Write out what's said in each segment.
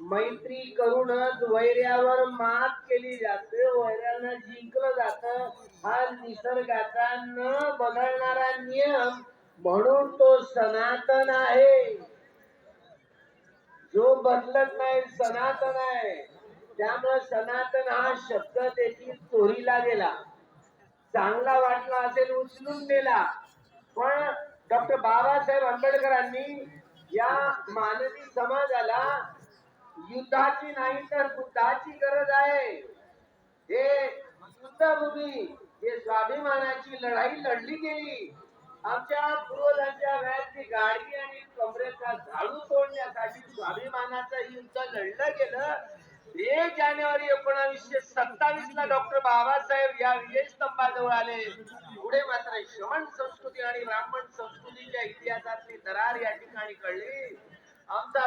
मैत्री करूनच वैर्यावर मात केली जाते. वैर्यानं जिंकलं जात. हा निसर्गाचा न बदलणारा नियम म्हणून तो सनातन आहे. जो बदलत नाही सनातन आहे. त्यामुळे सनातन हा शब्द देखील चोरीला गेला. चांगला वाटला असेल उचलून दिला पण डॉक्टर बाबासाहेब आंबेडकरांनी या मानवी समाजाला युद्धाची नाही तर बुद्धाची गरज आहे. हे युद्धभूमी हे स्वाभिमानाची लढाई लढली गेली. आमच्या पूर्वजांच्या वेळातली गाडी आणि कमरेचा झाडू तोडण्यासाठी स्वाभिमानाचं युद्ध लढलं गेलं. एक जानेवारी एकोणावीसशे सत्तावीस ला डॉक्टर बाबासाहेब या विजयस्तंभाजवळ आले. पुढे मात्र श्रमण संस्कृती आणि ब्राह्मण संस्कृतीच्या इतिहासातली दरार या ठिकाणी कळली. आमचा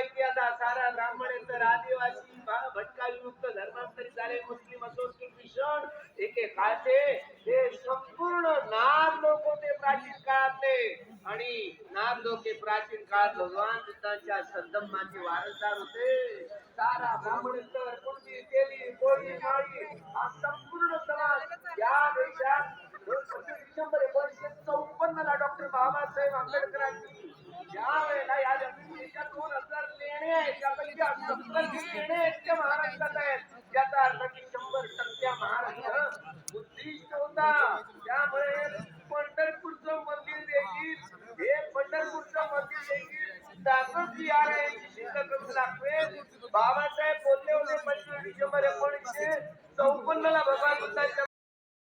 पराभवाचा इतिहास सारा ब्राह्मण तर आदिवासी भा- भटका विमुक्त धर्मांतरित झाले मुस्लिम असो की भीषण एके काळचे हे संपूर्ण नाग लोक होते प्राचीन काळातले. आणि नाग लोक हे प्राचीन काळात भगवान बुद्धांच्या सद्धम्माचे वारसदार होते. सारा ब्राह्मण तर कुणबी केली कोळी काळी हा संपूर्ण समाज या देशात. डिसेंबर एकोणीसशे चौपन्न ला डॉक्टर बाबासाहेब आंबेडकरांनी पैकी होता. त्यामुळे पंढरपूरचं मंदिर देखील हे पंढरपूरचं मंदिर देखील ताकद जी आहे सिद्ध करून दाखवेल बाबासाहेब बोलले होते पंचवीस डिसेंबर एकोणीसशे चौपन्न ला भगवान बुद्धांच्या